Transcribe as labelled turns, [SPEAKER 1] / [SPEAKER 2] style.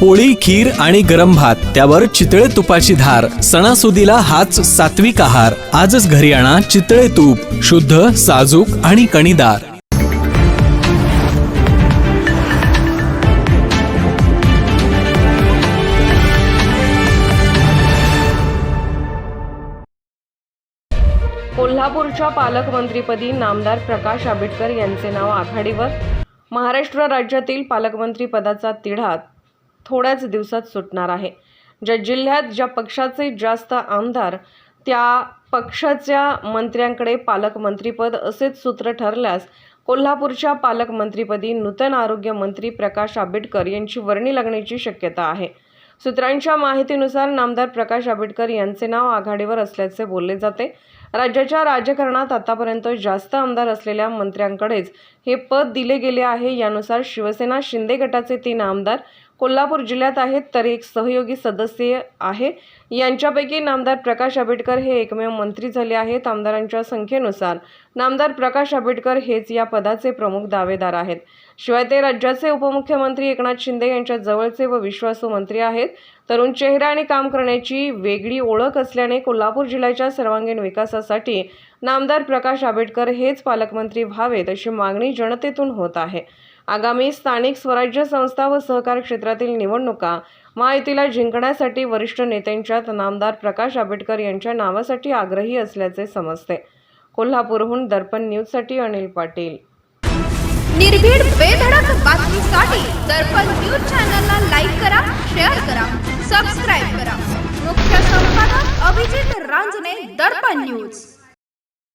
[SPEAKER 1] पोळी खीर आणि गरम भात त्यावर चितळे तुपाची धार सणासुदीला हाच सात्विक आहार. आजच घरी आणा चितळे तूप शुद्ध साजूक आणि कणीदार.
[SPEAKER 2] कोल्हापूरच्या पालकमंत्रीपदी नामदार प्रकाश आंबेडकर यांचे नाव आघाडीवर. महाराष्ट्र राज्यातील पालकमंत्री पदाचा तिढा थोड्याच दिवसात सुटणार आहे. ज्या जिल्ह्यात ज्या पक्षाचे जास्त आमदार त्या पक्षाच्या मंत्र्यांकडे पालकमंत्रीपद असेच सूत्र ठरल्यास कोल्हापूरच्या पालकमंत्रीपदी नूतन आरोग्यमंत्री प्रकाश आंबेडकर यांची वर्णी लागण्याची शक्यता आहे. सूत्रांच्या माहितीनुसार नामदार प्रकाश आंबेडकर यांचे नाव आघाडीवर असल्याचे बोलले जाते. राज्याच्या राजकारणात आतापर्यंत जास्त आमदार असलेल्या मंत्र्यांकडेच हे पद दिले गेले आहे. यानुसार शिवसेना शिंदे गटाचे तीन आमदार कोल्हापूर जिल्ह्यात आहेत तर एक सहयोगी सदस्य आहे. यांच्यापैकी नामदार प्रकाश आंबेडकर हे एकमेव मंत्री झाले आहेत आमदारांच्या संख्येनुसार. नामदार प्रकाश आंबेडकर हेच या पदाचे प्रमुख दावेदार आहेत. शिवाय ते राज्याचे उपमुख्यमंत्री एकनाथ शिंदे यांच्या जवळचे व विश्वासू मंत्री आहेत. तरुण चेहरा आणि काम करण्याची वेगळी ओळख असल्याने कोल्हापूर जिल्ह्याच्या सर्वांगीण विकासासाठी नामदार प्रकाश आंबेडकर हेच पालकमंत्री व्हावेत अशी मागणी जनतेतून होत आहे. आगामी स्थानिक स्वराज्य संस्था व सहकार क्षेत्रातील निवडणुका महायुतीला जिंकण्यासाठी वरिष्ठ नेत्यांच्यात नामदार प्रकाश आंबेडकर यांच्या नावासाठी आग्रही असल्याचे समजते. कोल्हापूरहून दर्पण न्यूजसाठी अनिल पाटील.
[SPEAKER 3] निर्भीड बेधडक बातमीसाठी दर्पण न्यूज चॅनलला लाईक करा शेअर करा सबस्क्राईब करा. मुख्य संपादक अभिजित रांजणे दर्पण न्यूज.